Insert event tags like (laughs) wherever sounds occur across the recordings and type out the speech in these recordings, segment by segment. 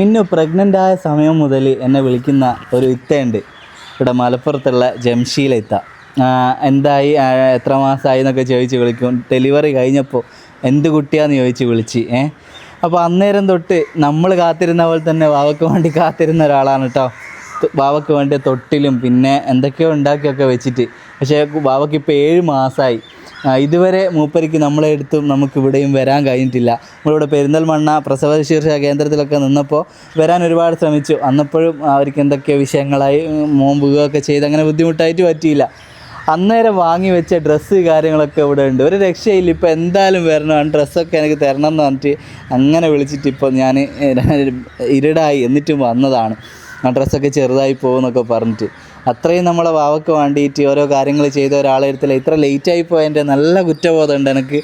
മിന്നു pregnant ആയ സമയം മുതൽ എന്നെ വിളിക്കുന്ന ഒരു ഇത്തയുണ്ട്. ഇവിടെ മലപ്പുറത്തുള്ള ജംഷീല ഇത്ത എന്തായി? എത്ര മാസമായി എന്നൊക്കെ ചോദിച്ച് വിളിക്കും. ഡെലിവറി കഴിഞ്ഞപ്പോൾ എന്ത് കുട്ടിയാന്ന് ചോദിച്ച് വിളിച്ച് ഏ? അപ്പോൾ അന്നേരം തൊട്ട് നമ്മൾ കാത്തിരുന്ന പോലെ തന്നെ വാവയ്ക്ക് വേണ്ടി കാത്തിരുന്ന ഒരാളാണ് കേട്ടോ വാവയ്ക്ക് വേണ്ടി തൊട്ടിലും പിന്നെ എന്തൊക്കെയോ ഉണ്ടാക്കിയൊക്കെ വെച്ചിട്ട്. പക്ഷേ വാവയ്ക്ക് ഇപ്പോൾ ഏഴ് മാസമായി ഇതുവരെ മൂപ്പരിക്ക് നമ്മളെ അടുത്തും നമുക്ക് ഇവിടെയും വരാൻ കഴിഞ്ഞിട്ടില്ല. നമ്മളിവിടെ പെരിന്തൽമണ്ണ പ്രസവ ശുശ്രൂഷ കേന്ദ്രത്തിലൊക്കെ നിന്നപ്പോൾ വരാൻ ഒരുപാട് ശ്രമിച്ചു. അന്നപ്പോഴും അവർക്ക് എന്തൊക്കെയോ വിഷയങ്ങളായി മോമ്പുകയൊക്കെ ചെയ്ത് അങ്ങനെ ബുദ്ധിമുട്ടായിട്ട് പറ്റിയില്ല. അന്നേരം വാങ്ങി വെച്ച ഡ്രസ്സ് കാര്യങ്ങളൊക്കെ ഇവിടെ ഉണ്ട്. ഒരു രക്ഷയില്ല. ഇപ്പോൾ എന്തായാലും വരണം. ആ ഡ്രസ്സൊക്കെ എനിക്ക് തരണം എന്ന് പറഞ്ഞിട്ട് അങ്ങനെ വിളിച്ചിട്ട് ഇപ്പോൾ ഞാൻ ഇരുടായി. എന്നിട്ടും വന്നതാണ്. ആ ഡ്രസ്സൊക്കെ ചെറുതായി പോകുമെന്നൊക്കെ പറഞ്ഞിട്ട്. അത്രയും നമ്മളെ വാവയ്ക്ക് വേണ്ടിയിട്ട് ഓരോ കാര്യങ്ങൾ ചെയ്ത ഒരാളെ അടുത്തില്ല ഇത്ര ലേറ്റായി പോയതിന്റെ നല്ല കുറ്റബോധം ഉണ്ട് എനിക്ക്.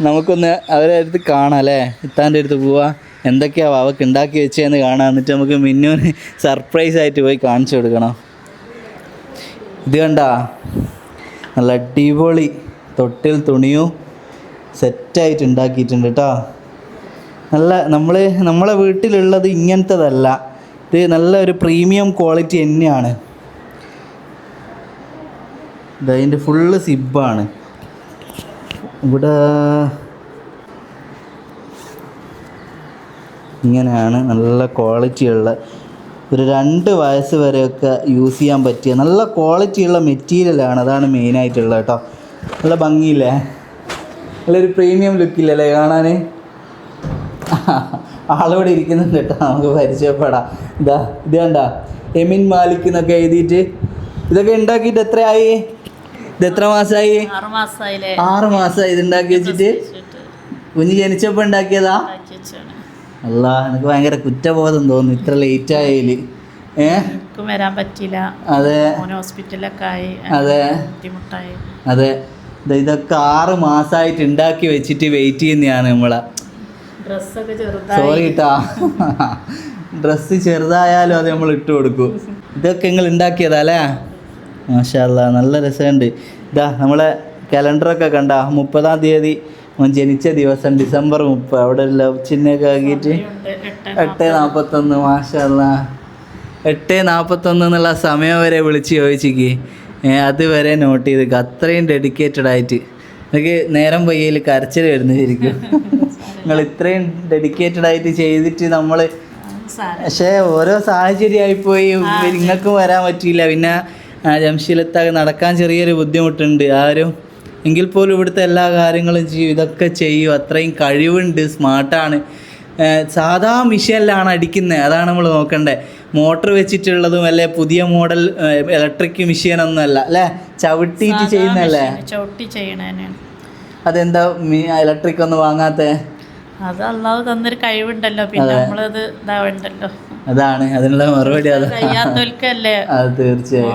നമുക്കൊന്ന് അവരെ അടുത്ത് കാണാം അല്ലേ? ഇത്താന്റെ അടുത്ത് പോവാ. എന്തൊക്കെയാ വാവക്ക് ഉണ്ടാക്കി വെച്ചതെന്ന് കാണാം. എന്നിട്ട് നമുക്ക് മിന്നുവിന് സർപ്രൈസ് ആയിട്ട് പോയി കാണിച്ചു കൊടുക്കണം. ഇത് കണ്ട? നല്ല അടിപൊളി തൊട്ടിൽ തുണിയും സെറ്റായിട്ട് ഉണ്ടാക്കിയിട്ടുണ്ട് കേട്ടോ നല്ല നമ്മൾ നമ്മളെ വീട്ടിലുള്ളത് ഇങ്ങനത്തതല്ല. ഇത് നല്ല ഒരു പ്രീമിയം ക്വാളിറ്റി തന്നെയാണ്. ഇത് അതിന്റെ ഫുള്ള് സിബാണ് ഇവിടെ ഇങ്ങനെയാണ് നല്ല ക്വാളിറ്റിയുള്ള ഒരു രണ്ട് വയസ്സ് വരെയൊക്കെ യൂസ് ചെയ്യാൻ പറ്റിയ നല്ല ക്വാളിറ്റിയുള്ള മെറ്റീരിയലാണ് അതാണ് മെയിനായിട്ടുള്ളത് കേട്ടോ. നല്ല ഭംഗിയില്ലേ? നല്ലൊരു പ്രീമിയം ലുക്കില്ലല്ലേ കാണാൻ ആളോടെ ഇരിക്കുന്നുണ്ട് കേട്ടോ നമുക്ക് പരിചയപ്പെടാം. ഇതാ ഇത് കണ്ട എമിൻ മാലിക് എന്നൊക്കെ എഴുതിയിട്ട്. ഇതൊക്കെ ഉണ്ടാക്കിയിട്ട് എത്രയായി? ഇത് എത്ര മാസമായി ആറ് മാസമായി ഇത് ഉണ്ടാക്കി വെച്ചിട്ട്? കുഞ്ഞ് ജനിച്ചപ്പോ ഉണ്ടാക്കിയതാ? അല്ല എനിക്ക് ഭയങ്കര കുറ്റബോധം തോന്നുന്നു. ഇത്ര ലേറ്റ് ആയാൽ വരാൻ പറ്റില്ല അതെ. ഹോസ്പിറ്റലൊക്കെ ആയി. അതെ. ബുദ്ധിമുട്ടായി. അതെ. ഇതൊക്കെ ആറ് മാസമായിട്ട് ഉണ്ടാക്കി വെച്ചിട്ട് വെയിറ്റ് ചെയ്യുന്നതാണ് നമ്മളെ. സോറി കേട്ടാ ഡ്രസ്സ് ചെറുതായാലും അത് നമ്മൾ ഇട്ട് കൊടുക്കും. ഇതൊക്കെ നിങ്ങൾ ഉണ്ടാക്കിയതാ അല്ലേ? മാഷല്ല നല്ല രസമുണ്ട്. ഇതാ നമ്മളെ കലണ്ടറൊക്കെ കണ്ട മുപ്പതാം തീയതി ജനിച്ച ദിവസം ഡിസംബർ മുപ്പത്. അവിടെ ലവ് ചിഹ്നമൊക്കെ ആക്കിയിട്ട്. എട്ട് നാൽപ്പത്തൊന്ന് മാഷല്ല എട്ട് നാൽപ്പത്തൊന്ന് എന്നുള്ള സമയം വരെ വിളിച്ച് ചോദിച്ചിക്ക്. അതുവരെ നോട്ട് ചെയ്ത് അത്രയും ഡെഡിക്കേറ്റഡ് ആയിട്ട്. എനിക്ക് നേരം പയ്യയിൽ കരച്ചിൽ വരുന്നു ശരിക്കും. നിങ്ങൾ ഇത്രയും ഡെഡിക്കേറ്റഡ് ആയിട്ട് ചെയ്തിട്ട് നമ്മൾ പക്ഷേ ഓരോ സാഹചര്യമായിപ്പോയി നിങ്ങൾക്കും വരാൻ പറ്റിയില്ല. പിന്നെ ആ, ജംഷീലത്തൊക്കെ നടക്കാൻ ചെറിയൊരു ബുദ്ധിമുട്ടുണ്ട്. ആരും എങ്കിൽ പോലും ഇവിടുത്തെ എല്ലാ കാര്യങ്ങളും ചെയ്യും. ഇതൊക്കെ ചെയ്യും. അത്രയും കഴിവുണ്ട്. സ്മാർട്ടാണ്. സാധാ മിഷീനിലാണ് അടിക്കുന്നത്. അതാണ് നമ്മൾ നോക്കേണ്ടത് മോട്ടർ വെച്ചിട്ടുള്ളതും അല്ലെ? പുതിയ മോഡൽ ഇലക്ട്രിക് മെഷീനൊന്നുമല്ല അല്ലേ? ചവിട്ടിയിട്ട് ചെയ്യുന്നല്ലേ ചവിട്ടി ചെയ്യണേനാണ് അതെന്താ ഇലക്ട്രിക് ഒന്നും വാങ്ങാത്തേ? അത് അള്ളാഹ് തന്നൊരു കഴിവുണ്ടല്ലോ. പിന്നെ നമ്മളത് ഇതാവണ്ടല്ലോ. അതാണ് അതിനുള്ള മറുപടി അതാ. തീർച്ചയായും.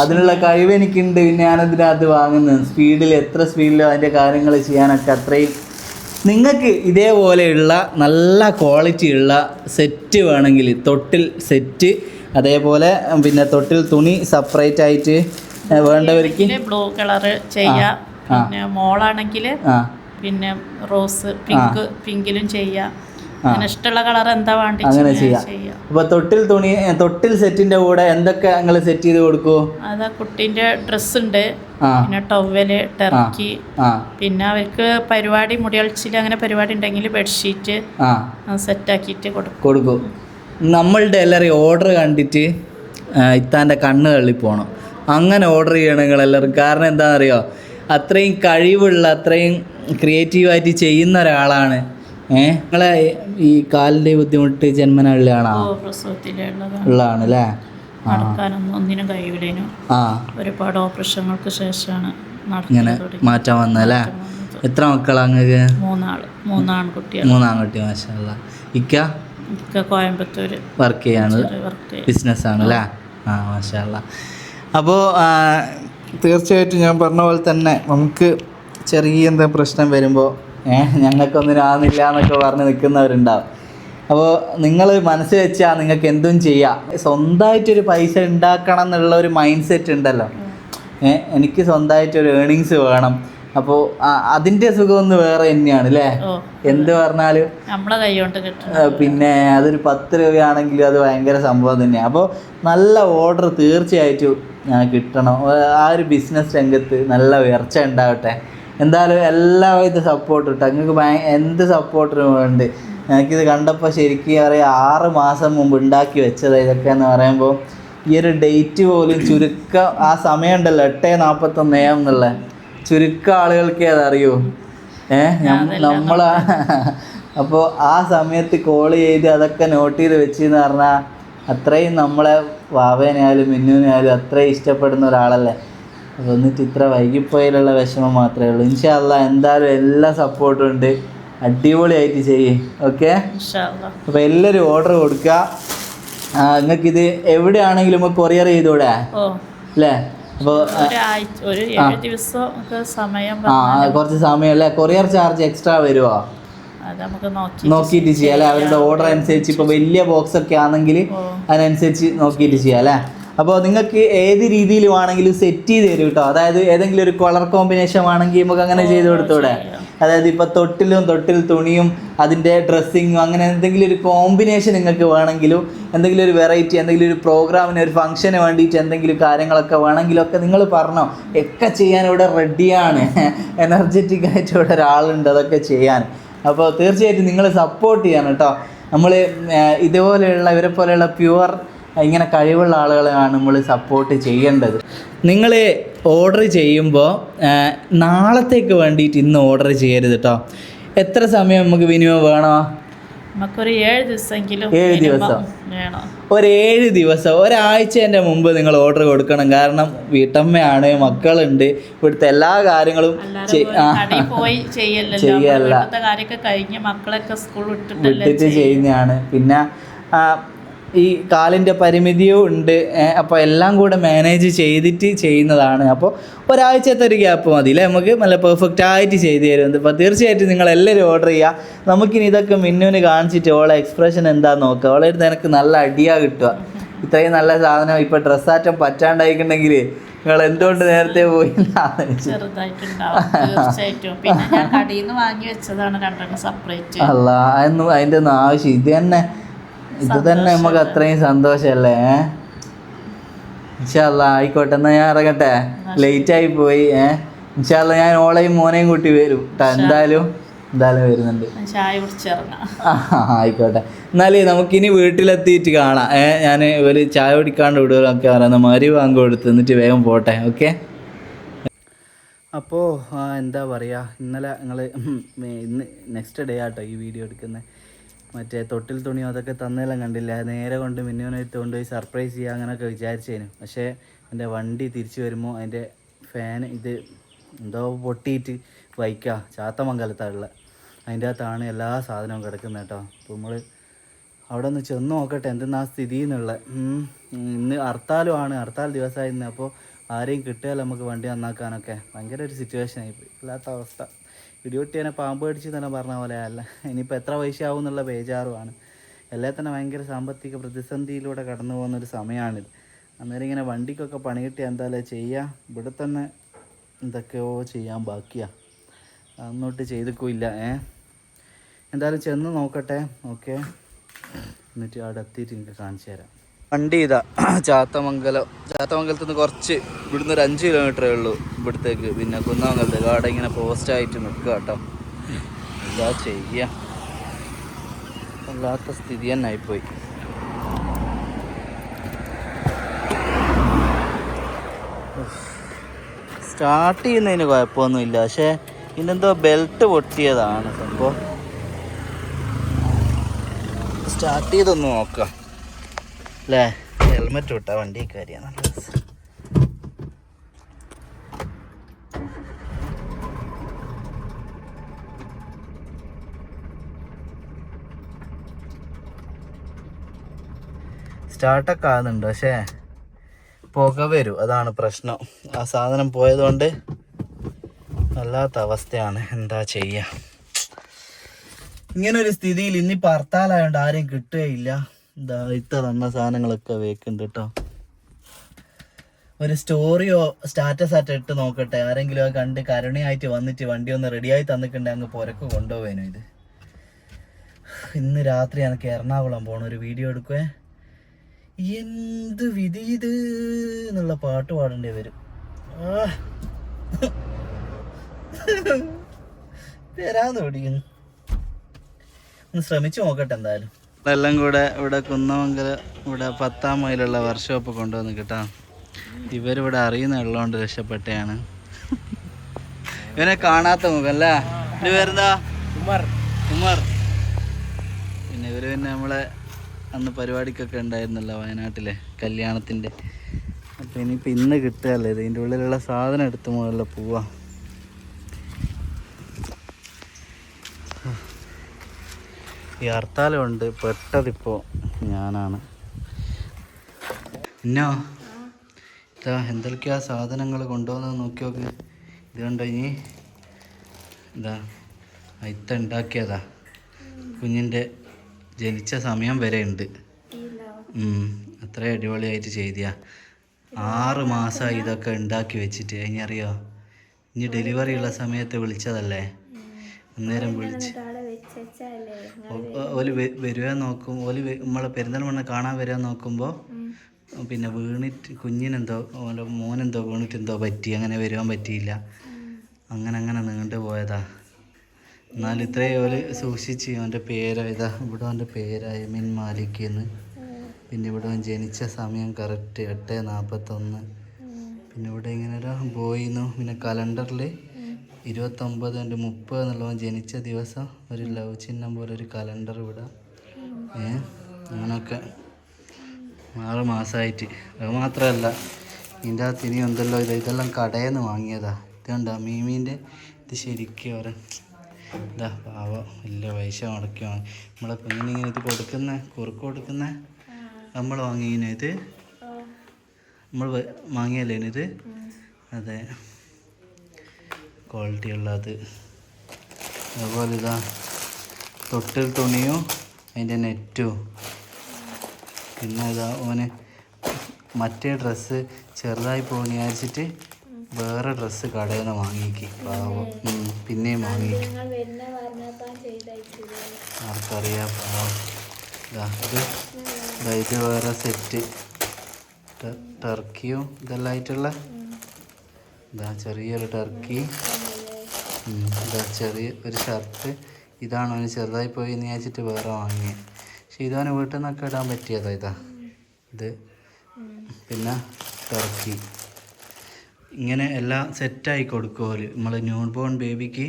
അതിനുള്ള കഴിവ് എനിക്കുണ്ട് പിന്നെ ഞാനതിനകത്ത് വാങ്ങുന്നത്. സ്പീഡിൽ എത്ര സ്പീഡിലോ അതിന്റെ കാര്യങ്ങൾ ചെയ്യാനൊക്കെ അത്രയും നിങ്ങൾക്ക് ഇതേപോലെയുള്ള നല്ല ക്വാളിറ്റിയുള്ള സെറ്റ് വേണമെങ്കിൽ തൊട്ടിൽ സെറ്റ് അതേപോലെ പിന്നെ തൊട്ടിൽ തുണി സെപ്പറേറ്റ് ആയിട്ട് വേണ്ടവർക്ക് ബ്ലൂ കളർ ചെയ്യാം പിന്നെ മോളാണെങ്കിൽ പിന്നെ റോസ് പിങ്ക് പിങ്കിലും ചെയ്യാം. ഇഷ്ടമുള്ള കളർ എന്താ വേണ്ടി അങ്ങനെ ചെയ്യാം. അപ്പൊ തൊട്ടിൽ തുണി തൊട്ടിൽ സെറ്റിന്റെ കൂടെ എന്തൊക്കെ നിങ്ങൾ സെറ്റ് ചെയ്ത് കൊടുക്കൂ? അതാ കുട്ടീന്റെ ഡ്രസ് ഉണ്ട്. പിന്നെ ടവൽ ടെർക്കി പിന്നെ അവർക്ക് പരിപാടി മുടിയൾച്ചിൽ അങ്ങനെ പരിപാടി ഉണ്ടെങ്കിൽ ബെഡ്ഷീറ്റ് ആ. സെറ്റാക്കിയിട്ട് കൊടുക്കും. കൊടുക്കും. നമ്മളുടെ എല്ലാവരെയും ഓർഡർ കണ്ടിട്ട് ഇത്താന്റെ കണ്ണ് തള്ളി പോകണം അങ്ങനെ ഓർഡർ ചെയ്യണം നിങ്ങളെല്ലാവരും. കാരണം എന്താണെന്നറിയോ? അത്രയും കഴിവുള്ള അത്രയും ക്രിയേറ്റീവായിട്ട് ചെയ്യുന്ന ഒരാളാണ്. ഏ? നിങ്ങളെ ഈ കാലിന്റെ ബുദ്ധിമുട്ട് പ്രസവത്തിലുള്ളതാണ് ഉള്ളതാണ്. അല്ലേ നടക്കാനൊന്നും ഒന്നിനും കഴിവില്ലേനു. ആ. ഒരുപാട് ഓപ്പറേഷനുകൾക്ക് ശേഷമാണ് ഇങ്ങനെ. മാറ്റാൻ വന്നല്ലേ എത്ര മക്കളാ നിങ്ങൾക്ക് മൂന്നാൾ. മൂന്നാൺകുട്ടികൾ മൂന്നാൺകുട്ടി മാഷല്ല ഇക്ക? ഇക്ക കോയമ്പത്തൂര്. വർക്ക് ചെയ്യാണ്. ബിസിനസ് ആണ് അല്ലേ? ആ മാഷല്ല അപ്പോൾ തീർച്ചയായിട്ടും ഞാൻ പറഞ്ഞ പോലെ തന്നെ നമുക്ക് ചെറിയ എന്താ പ്രശ്നം വരുമ്പോൾ ഏഹ് ഞങ്ങൾക്കൊന്നിനും ആകുന്നില്ല എന്നൊക്കെ പറഞ്ഞ് നിൽക്കുന്നവരുണ്ടാവും. അപ്പോൾ നിങ്ങൾ മനസ്സ് വെച്ചാൽ നിങ്ങൾക്ക് എന്തും ചെയ്യാം. സ്വന്തമായിട്ടൊരു പൈസ ഉണ്ടാക്കണം എന്നുള്ള ഒരു മൈൻഡ് സെറ്റ് ഉണ്ടല്ലോ എനിക്ക് സ്വന്തമായിട്ടൊരു ഏണിങ്സ് വേണം. അപ്പോൾ അതിന്റെ സുഖമൊന്നും വേറെ തന്നെയാണ് അല്ലേ? എന്ത് പറഞ്ഞാലും? നമ്മളെ പിന്നെ അതൊരു പത്ത് രൂപയാണെങ്കിലും അത് ഭയങ്കര സംഭവം തന്നെയാണ് അപ്പോൾ നല്ല ഓർഡർ തീർച്ചയായിട്ടും കിട്ടണം. ആ ഒരു ബിസിനസ് രംഗത്ത് നല്ല ഉയർച്ച ഉണ്ടാവട്ടെ. എന്തായാലും എല്ലാവിധ സപ്പോർട്ട് കിട്ടും നിങ്ങൾക്ക് ഭയ എന്ത് സപ്പോർട്ടിനും വേണ്ട? എനിക്കിത് കണ്ടപ്പോൾ ശരിക്കും പറയാം ആറ് മാസം മുമ്പ് ഉണ്ടാക്കി വെച്ചത് ഇതൊക്കെ എന്ന് പറയുമ്പോൾ ഈ ഒരു ഡേറ്റ് പോലും ചുരുക്കം ആ സമയം ഉണ്ടല്ലോ എട്ട് നാൽപ്പത്തൊന്ന് എം എന്നുള്ള ചുരുക്കം ആളുകൾക്കേ അതറിയൂ? ഏഹ് നമ്മൾ (laughs) അപ്പോൾ ആ സമയത്ത് കോൾ ചെയ്ത് അതൊക്കെ നോട്ട് ചെയ്ത് വെച്ചെന്ന് പറഞ്ഞാൽ അത്രയും നമ്മളെ വാവേനായാലും മിന്നുവിനായാലും അത്രയും ഇഷ്ടപ്പെടുന്ന ഒരാളല്ലേ? അപ്പോൾ ചിത്ര ഇത്ര വൈകിപ്പോയാലുള്ള വിഷമം മാത്രമേ ഉള്ളൂ. ഇൻഷാല്ല എന്തായാലും എല്ലാ സപ്പോർട്ടും ഉണ്ട്. അടിപൊളിയായിട്ട് ചെയ്യേ. ഓക്കെ അപ്പോൾ എല്ലാവരും ഓർഡർ കൊടുക്കുക. നിങ്ങൾക്ക് ഇത് എവിടെയാണെങ്കിലും കൊറിയർ ചെയ്തൂടെ? അല്ലേ? അപ്പോൾ കുറച്ച് സമയം അല്ലേ? കൊറിയർ ചാർജ് എക്സ്ട്രാ വരുമോ നോക്കിയിട്ട് ചെയ്യാം അല്ലെ? അവരുടെ ഓർഡർ അനുസരിച്ച് ഇപ്പൊ വലിയ ബോക്സ് ഒക്കെ ആണെങ്കിൽ അതിനനുസരിച്ച് നോക്കിയിട്ട് ചെയ്യാം അല്ലേ? അപ്പോൾ നിങ്ങൾക്ക് ഏത് രീതിയിൽ വേണമെങ്കിലും സെറ്റ് ചെയ്ത് തരും കേട്ടോ അതായത് ഏതെങ്കിലും ഒരു കളർ കോമ്പിനേഷൻ വേണമെങ്കിൽ നമുക്ക് അങ്ങനെ ചെയ്ത് കൊടുത്തൂടെ. അതായത് ഇപ്പോൾ തൊട്ടിലും തൊട്ടിൽ തുണിയും അതിന്റെ ഡ്രസ്സിങ്ങും അങ്ങനെ എന്തെങ്കിലും ഒരു കോമ്പിനേഷൻ നിങ്ങൾക്ക് വേണമെങ്കിലും എന്തെങ്കിലും ഒരു വെറൈറ്റി എന്തെങ്കിലും ഒരു പ്രോഗ്രാമിന് ഒരു ഫംഗ്ഷന് വേണ്ടിയിട്ട് എന്തെങ്കിലും കാര്യങ്ങളൊക്കെ വേണമെങ്കിലൊക്കെ നിങ്ങൾ പറഞ്ഞോ. ഒക്കെ ചെയ്യാൻ ഇവിടെ റെഡിയാണ് എനർജറ്റിക് (laughs) ആയിട്ട് ഇവിടെ ഒരാളുണ്ട് അതൊക്കെ ചെയ്യാൻ. അപ്പോൾ തീർച്ചയായിട്ടും നിങ്ങൾ സപ്പോർട്ട് ചെയ്യണം കേട്ടോ നമ്മൾ ഇതുപോലെയുള്ള ഇവരെ പോലെയുള്ള പ്യുവർ ഇങ്ങനെ കഴിവുള്ള ആളുകളെയാണ് നമ്മൾ സപ്പോർട്ട് ചെയ്യേണ്ടത്. നിങ്ങൾ ഓർഡർ ചെയ്യുമ്പോൾ നാളത്തേക്ക് വേണ്ടിയിട്ട് ഇന്ന് ഓർഡർ ചെയ്യരുത് കേട്ടോ എത്ര സമയം നമുക്ക് വിനിമയം വേണോ? നമുക്കൊരു ഏഴ് ദിവസമെങ്കിലും ഏഴ് ദിവസം. ഒരു ഏഴ് ദിവസം. ഒരാഴ്ചേന്റെ മുമ്പ് നിങ്ങൾ ഓർഡർ കൊടുക്കണം. കാരണം വീട്ടമ്മയാണ് മക്കളുണ്ട്. ഇവിടുത്തെ എല്ലാ കാര്യങ്ങളും പോയി ചെയ്യല്ല. കാര്യമൊക്കെ കഴിഞ്ഞ് മക്കളൊക്കെ സ്കൂൾ വിട്ടിട്ട് ചെയ്യുന്നതാണ്. പിന്നെ ഈ കാലിന്റെ പരിമിതിയും ഉണ്ട്. അപ്പോൾ എല്ലാം കൂടെ മാനേജ് ചെയ്തിട്ട് ചെയ്യുന്നതാണ്. അപ്പോൾ ഒരാഴ്ചത്തെ ഒരു ഗ്യാപ്പ് മതി അല്ലേ? നമുക്ക് നല്ല പെർഫെക്റ്റ് ആയിട്ട് ചെയ്തു തരുന്നത് അപ്പോൾ തീർച്ചയായിട്ടും നിങ്ങൾ എല്ലാവരും ഓർഡർ ചെയ്യുക. നമുക്കിനി ഇതൊക്കെ മിന്നുവിന് കാണിച്ചിട്ട് ഓളെ എക്സ്പ്രഷൻ എന്താ നോക്കുക ഓളെ നിനക്ക് നല്ല അടിയാ കിട്ടുക. ഇത്രയും നല്ല സാധനം ഇപ്പോൾ ഡ്രസ്സാറ്റം പറ്റാണ്ടായിക്കുണ്ടെങ്കിൽ നിങ്ങൾ എന്തുകൊണ്ട് നേരത്തെ സെപ്പറേറ്റ് അല്ല അതിന്റെ അതിന്റെ ഒന്നും ആവശ്യം ഇത് തന്നെ ഇത് തന്നെ നമുക്ക് അത്രയും സന്തോഷമല്ലേ ഇൻഷാല്ല ആയിക്കോട്ടെ എന്നാ ഞാൻ ഇറങ്ങട്ടെ. ലേറ്റ് ആയി പോയി ഏഹ് ഇൻഷാല്ല ഞാൻ ഓളെയും മോനെയും കൂട്ടി വരും കേട്ടോ എന്തായാലും എന്തായാലും വരുന്നുണ്ട്. ആയിക്കോട്ടെ. എന്നാലേ നമുക്കിനി വീട്ടിലെത്തിയിട്ട് കാണാം ഏ? ഞാൻ ഇവർ ചായ കുടിക്കാണ്ട് വിടുകയൊക്കെ പറയുന്ന. മരി വാങ്ങി കൊടുത്ത് എന്നിട്ട് വേഗം പോട്ടെ ഓക്കെ? അപ്പോൾ എന്താ പറയുക ഇന്നലെ ഞങ്ങൾ ഇന്ന് നെക്സ്റ്റ് ഡേ ആട്ടോ ഈ വീഡിയോ എടുക്കുന്നത് മറ്റേ തൊട്ടിൽ തുണിയോ അതൊക്കെ തന്നെല്ലാം കണ്ടില്ല. നേരെ കൊണ്ട് മിന്നുവിനെടുത്ത് കൊണ്ടുപോയി സർപ്രൈസ് ചെയ്യുക അങ്ങനെയൊക്കെ വിചാരിച്ചേനു. പക്ഷേ എന്റെ വണ്ടി തിരിച്ചു വരുമ്പോൾ അതിന്റെ ഫാൻ ഇത് എന്തോ പൊട്ടിയിട്ട് വൈക്കുക ചാത്തമംഗലത്താണുള്ള അതിന്റെ അകത്താണ് എല്ലാ സാധനവും കിടക്കുന്നത് കേട്ടോ. അപ്പോൾ നമ്മൾ അവിടെ ഒന്ന് ചെന്ന് നോക്കട്ടെ എന്തെന്നാ സ്ഥിതി എന്നുള്ള. ഇന്ന് ഹർത്താലുമാണ് ഹർത്താൽ ദിവസമായിരുന്നു അപ്പോൾ ആരെയും കിട്ടുകയല്ല നമുക്ക് വണ്ടി നന്നാക്കാനൊക്കെ ഭയങ്കര ഒരു സിറ്റുവേഷൻ ആയിപ്പോയി ഇല്ലാത്ത അവസ്ഥ. ഇടിയൊട്ടിയാനെ പാമ്പ് കടിച്ച് തന്നെ പറഞ്ഞ പോലെ അല്ല. ഇനിയിപ്പോൾ എത്ര ആവും എന്നുള്ള ബേജാറുമാണ് എല്ലാം തന്നെ ഭയങ്കര സാമ്പത്തിക പ്രതിസന്ധിയിലൂടെ കടന്നു പോകുന്ന ഒരു സമയമാണിത് അന്നേരം ഇങ്ങനെ വണ്ടിക്കൊക്കെ പണി കിട്ടിയാൽ എന്തായാലും ചെയ്യുക ഇവിടെ തന്നെ എന്തൊക്കെയോ ചെയ്യാൻ ബാക്കിയാ. അന്നോട്ട് ചെയ്തിക്കില്ല ഏ? എന്തായാലും ചെന്ന് നോക്കട്ടെ. ഓക്കെ? എന്നിട്ട് അവിടെ എത്തിയിട്ട് എനിക്ക് കാണിച്ചു തരാം. വണ്ടി ഇതാ (clears throat) ചാത്തമംഗലം. ചാത്തമംഗലത്ത് നിന്ന് കുറച്ച് ഇവിടുന്ന് ഒരു അഞ്ച് കിലോമീറ്ററേ ഉള്ളൂ ഇവിടത്തേക്ക്. പിന്നെ കുന്നമംഗലത്ത് അവിടെ ഇങ്ങനെ പോസ്റ്റായിട്ട് നിൽക്കുക കേട്ടോ എന്താ ചെയ്യുക വല്ലാത്ത സ്ഥിതി തന്നെ ആയിപ്പോയി. സ്റ്റാർട്ട് ചെയ്യുന്നതിന് കുഴപ്പമൊന്നുമില്ല. പക്ഷേ ഇതിനെന്തോ ബെൽറ്റ് പൊട്ടിയതാണ് സംഭവം. സ്റ്റാർട്ട് ചെയ്തൊന്ന് നോക്കാം. അല്ലേ ഹെൽമെറ്റ് വിട്ടാ വണ്ടി കാര്യമാണ് സ്റ്റാർട്ടൊക്കെ ആകുന്നുണ്ട് പക്ഷേ പുക വരും അതാണ് പ്രശ്നം. ആ സാധനം പോയതുകൊണ്ട് വല്ലാത്ത അവസ്ഥയാണ് എന്താ ചെയ്യുക ഇങ്ങനൊരു സ്ഥിതിയിൽ ഇനി ഹർത്താലായതുകൊണ്ട് ആരെയും കിട്ടുകയില്ല. ഇതാ ഇത്ത സാധനങ്ങളൊക്കെ വേക്കുന്നുണ്ട് കേട്ടോ ഒരു സ്റ്റോറിയോ സ്റ്റാറ്റസ് ആയിട്ട് ഇട്ട് നോക്കട്ടെ. ആരെങ്കിലും അത് കണ്ട് കരുണയായിട്ട് വന്നിട്ട് വണ്ടി ഒന്ന് റെഡിയായി തന്നിട്ടുണ്ട് അങ്ങ് പുരക്ക് കൊണ്ടുപോവേനു ഇത്. ഇന്ന് രാത്രി എനിക്ക് എറണാകുളം പോണ. ഒരു വീഡിയോ എടുക്കുവേ. എന്ത് വിധി ഇത് എന്നുള്ള പാട്ട് പാടേണ്ടി വരും. തരാന്ന് പിടിക്കുന്നു ഒന്ന് ശ്രമിച്ചു നോക്കട്ടെ എന്തായാലും. എല്ലാം കൂടെ ഇവിടെ കുന്നമംഗല ഇവിടെ പത്താം മൈലുള്ള വർക്ക്ഷോപ്പ് കൊണ്ടുവന്ന് കിട്ടാ. ഇവരിവിടെ അറിയുന്ന ഉള്ളതുകൊണ്ട് രക്ഷപ്പെട്ടയാണ്. ഇവനെ കാണാത്ത മുഖം അല്ലേ ഇത് പേരെന്താ? ഉമർ. ഉമർ. പിന്നെ ഇവർ പിന്നെ നമ്മളെ അന്ന് പരിപാടിക്കൊക്കെ ഉണ്ടായിരുന്നല്ലോ വയനാട്ടിലെ കല്യാണത്തിന്റെ അപ്പം ഇനിയിപ്പോൾ ഇന്ന് കിട്ടുകയല്ലേ ഇതിന്റെ ഇതിന്റെ ഉള്ളിലുള്ള സാധനം എടുത്തു മുകളിൽ പോവാ. ഈ ഹർത്താലുണ്ട് പെട്ടതിപ്പോൾ ഞാനാണ്. എന്നോ ഇതാ എന്തൊക്കെയാ സാധനങ്ങൾ കൊണ്ടുവന്നത് നോക്കി നോക്ക്. ഇത് കണ്ടോ ഇനി? ഇതാ അയിത്ത ഉണ്ടാക്കിയതാ. കുഞ്ഞിന്റെ ജനിച്ച സമയം വരെ ഉണ്ട്. അത്ര അടിപൊളിയായിട്ട് ചെയ്തിയാ. ആറ് മാസമായി ഇതൊക്കെ ഉണ്ടാക്കി വെച്ചിട്ട്. അതിനറിയോ ഇനി ഡെലിവറി ഉള്ള സമയത്ത് വിളിച്ചതല്ലേ? അന്നേരം വിളിച്ച്. ഓൽ വരുക വരുവാൻ നോക്കും. ഓൽ നമ്മളെ പെരിന്തൽമണ്ണ കാണാൻ വരാൻ നോക്കുമ്പോൾ പിന്നെ വീണിട്ട് കുഞ്ഞിനെന്തോ ഓന്റെ മോനെന്തോ വീണിട്ട് എന്തോ പറ്റി അങ്ങനെ വരുവാൻ പറ്റിയില്ല. അങ്ങനെ അങ്ങനെ നീണ്ടു പോയതാ. എന്നാലും ഇത്രയും ഓൽ സൂക്ഷിച്ച് അവന്റെ പേര് ഇതാ ഇവിടെ അവന്റെ പേരായ മിൻ മാലിക് എന്ന് പിന്നെ ഇവിടെ അവൻ ജനിച്ച സമയം കറക്റ്റ് എട്ട് നാൽപ്പത്തൊന്ന് പിന്നെ ഇവിടെ ഇങ്ങനെ ഒരു പോയിന്നു. പിന്നെ കലണ്ടറിൽ ഇരുപത്തൊമ്പത് എന്റെ മുപ്പത് എന്നുള്ളവൻ ജനിച്ച ദിവസം ഒരു ലവ് ചിഹ്നം പോലെ ഒരു കലണ്ടർ വിടാം ഏ? അങ്ങനൊക്കെ. ആറ് മാസമായിട്ട് അത് മാത്രമല്ല ഇതിന്റെ അകത്ത് ഇനി എന്തല്ലോ ഇത് ഇതെല്ലാം കടയിൽ നിന്ന് വാങ്ങിയതാ. ഇത് മീമീന്റെ ഇത് ശരിക്കും പറയാം ഇതാ പാവം. വലിയ പൈസ മുടക്കി വാങ്ങി. നമ്മളെ കുഞ്ഞിനിങ്ങനെ ഇത് കൊടുക്കുന്ന കുറുക്ക് കൊടുക്കുന്ന? നമ്മൾ വാങ്ങിയത് ഇത്? നമ്മൾ വാങ്ങിയല്ലേ ഇത്? അതെ. ക്വാളിറ്റി ഉള്ളത് അതുപോലെ ഇതാ തൊട്ടിൽ തുണിയും അതിന്റെ നെറ്റും. പിന്നെ ഇതാ ഓന് മറ്റേ ഡ്രസ്സ് ചെറുതായി പോകുന്ന വിചാരിച്ചിട്ട് വേറെ ഡ്രസ്സ് കടയിൽ നിന്ന് വാങ്ങിക്ക്. പാവം. പിന്നെയും വാങ്ങിക്ക്. ആർക്കറിയാം പാവം. ഇതാ വേറെ സെറ്റ്. ടർക്കിയും ഇതെല്ലാം ആയിട്ടുള്ള ഇതാ ചെറിയൊരു ടർക്കി. ചെറിയ ഒരു ഷർട്ട്. ഇതാണ് അവന് ചെറുതായി പോയി എന്ന് വിചാരിച്ചിട്ട് വേറെ വാങ്ങിയത് പക്ഷെ ഇതവന് വീട്ടിൽ നിന്നൊക്കെ ഇടാൻ പറ്റിയതാ ഇതാ. ഇത് പിന്നെ ടർക്കി. ഇങ്ങനെ എല്ലാം സെറ്റായി കൊടുക്കുമോ നമ്മൾ ന്യൂ ബോൺ ബേബിക്ക്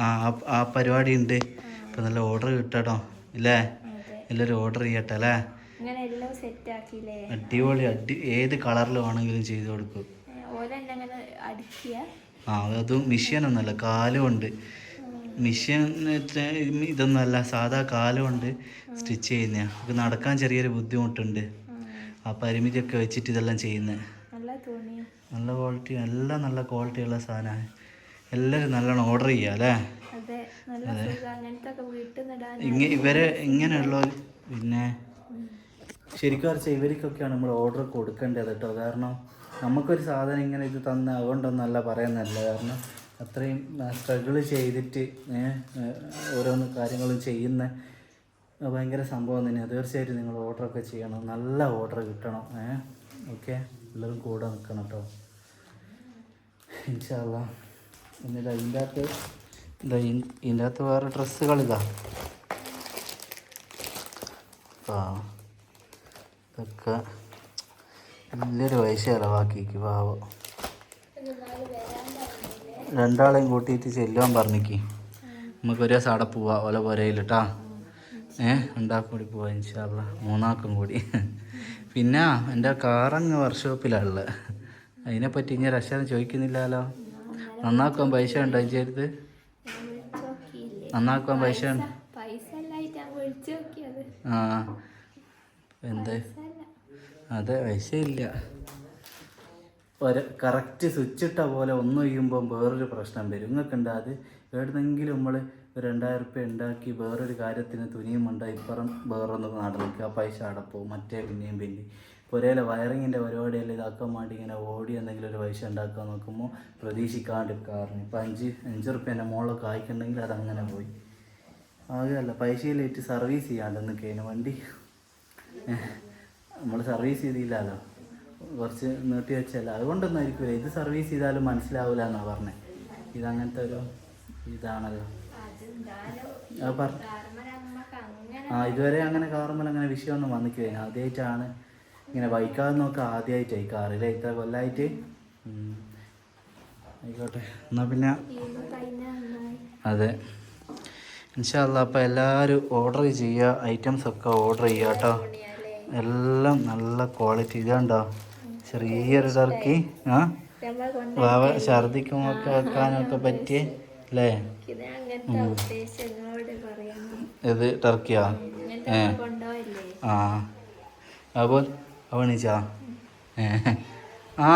ആ ആ- പരിപാടി ഉണ്ട് ഇപ്പം നല്ല ഓർഡർ കിട്ടട്ടോ ഇല്ലേ? എല്ലാവരും ഓർഡർ ചെയ്യട്ടെ അല്ലേ? അടിപൊളി അടി ഏത് കളറിൽ വേണമെങ്കിലും ചെയ്ത് കൊടുക്കും. ആ അതും മിഷ്യനൊന്നുമല്ല കാലുകൊണ്ട് മിഷ്യൻ ഇതൊന്നുമല്ല സാധാ കാലുകൊണ്ട് സ്റ്റിച്ച് ചെയ്യുന്ന. നമുക്ക് നടക്കാൻ ചെറിയൊരു ബുദ്ധിമുട്ടുണ്ട്. ആ പരിമിതിയൊക്കെ വെച്ചിട്ട് ഇതെല്ലാം ചെയ്യുന്നത് നല്ല ക്വാളിറ്റി എല്ലാം നല്ല ക്വാളിറ്റിയുള്ള സാധനമാണ്. എല്ലാവരും നല്ലോണം ഓർഡർ ചെയ്യുക അല്ലേ? അതെ നല്ല സുഖം. അങ്ങനത്തെ വീട്ടിൽ നിന്ന് ഇങ്ങ ഇവരെ ഇങ്ങനെയുള്ള പിന്നെ ശരിക്കും പറഞ്ഞാൽ ഇവർക്കൊക്കെയാണ് നമ്മൾ ഓർഡർ കൊടുക്കേണ്ടത് കേട്ടോ. കാരണം നമുക്കൊരു സാധനം ഇങ്ങനെ ഇത് തന്ന അതുകൊണ്ടൊന്നല്ല പറയുന്നതല്ല കാരണം അത്രയും സ്ട്രഗിൾ ചെയ്തിട്ട് ഓരോന്ന് കാര്യങ്ങളും ചെയ്യുന്ന ഭയങ്കര സംഭവം തന്നെയാണ് തീർച്ചയായിട്ടും നിങ്ങൾ ഓർഡറൊക്കെ ചെയ്യണം. നല്ല ഓർഡർ കിട്ടണം ഏ. ഓക്കെ? എല്ലാവരും കൂടെ നിൽക്കണം കേട്ടോ ഇൻഷാല്ല എന്നിട്ട് അതിന്റെ അകത്ത് ഇതാ ഇൻ- ഇതിന്റെ അകത്ത് വേറെ ഡ്രസ്സുകളിതാ ആ ഇതൊക്കെ വലിയൊരു പൈസ ചിലവാക്കിക്ക് പാവം. രണ്ടാളെയും കൂട്ടിയിട്ട് ചെല്ലുവാൻ പറഞ്ഞിക്ക്. നമുക്ക് ഒരേ സാടെ പോവാ ഓല പുരയിൽ കേട്ടാ ഏ രണ്ടാൾക്കും കൂടി പോവാ ഇൻഷാല്ല മൂന്നാക്കും കൂടി. പിന്നെ എന്റെ കാറങ്ങ് വർക്ക്ഷോപ്പിലാണുള്ളത് അതിനെപ്പറ്റി ഇനി രക്ഷ ചോദിക്കുന്നില്ലല്ലോ. നന്നാക്കാൻ പൈസ ഉണ്ടോ നോക്കിയില്ലേ നന്നാക്കാൻ പൈസ ഉണ്ട്? ആ എന്ത്? അതെ വിഷയമില്ല. ഒരു കറക്റ്റ് സ്വിച്ച് ഇട്ട പോലെ ഒന്ന് ചെയ്യുമ്പോൾ വേറൊരു പ്രശ്നം വരും. നിങ്ങൾക്കുണ്ട് അത് എവിടുന്നെങ്കിലും നമ്മൾ രണ്ടായിരം റുപ്യ ഉണ്ടാക്കി വേറൊരു കാര്യത്തിന് തുനിയും ഉണ്ട് ഇപ്പുറം വേറൊന്ന് നടന്നിക്കുക ആ പൈസ അടപ്പോ മറ്റേ പിന്നെയും പിന്നെ പുരയിലെ വയറിങ്ങിന്റെ പരിപാടിയെല്ലാം ഇതാക്കാൻ വേണ്ടി ഇങ്ങനെ ഓടി എന്തെങ്കിലും ഒരു പൈസ ഉണ്ടാക്കാൻ നോക്കുമ്പോൾ പ്രതീക്ഷിക്കാണ്ട് കാറിന് ഇപ്പം അഞ്ച് അഞ്ച് റുപ്യേന്റെ മുകളിലൊക്കെ ആയിക്കുണ്ടെങ്കിൽ അതങ്ങനെ പോയി. ആകെയല്ല പൈസയിലേറ്റ് സർവീസ് ചെയ്യാണ്ട് നിൽക്കുകയാണ് വണ്ടി. നമ്മൾ സർവീസ് ചെയ്തില്ലല്ലോ. കുറച്ച് നീട്ടി വെച്ചല്ല. അതുകൊണ്ടൊന്നും ആയിരിക്കില്ല ഇത് സർവീസ് ചെയ്താലും മനസ്സിലാവില്ല എന്നാണ് പറഞ്ഞത് ഇതങ്ങനത്തെ ഒരു ഇതാണല്ലോ. പറ ആ ഇതുവരെ അങ്ങനെ കാറുമ്പോൾ അങ്ങനെ വിഷയമൊന്നും വന്നിക്കില്ല ആദ്യമായിട്ടാണ് ഇങ്ങനെ ബൈക്കാതെ നോക്കുക ആദ്യമായിട്ടായി കാറിലെ. ഇത്ര കൊല്ലമായിട്ട് ഉം. ആയിക്കോട്ടെ. എന്നാൽ പിന്നെ അതെ. ഇൻഷാല്ല അപ്പോൾ എല്ലാവരും ഓർഡർ ചെയ്യുക. ഐറ്റംസ് ഒക്കെ ഓർഡർ ചെയ്യുക കേട്ടോ. എല്ലാം നല്ല ക്വാളിറ്റി ഇതാണ്ടോ? ചെറിയൊരു ടർക്കി ആ? വാവ ഛർദിക്കും ഒക്കെ വെക്കാനൊക്കെ പറ്റിയ അല്ലേ ഇത് ടർക്കിയാ ഏ? ആ. അപ്പോൾ അവണിച്ചാ ഏ. ആ.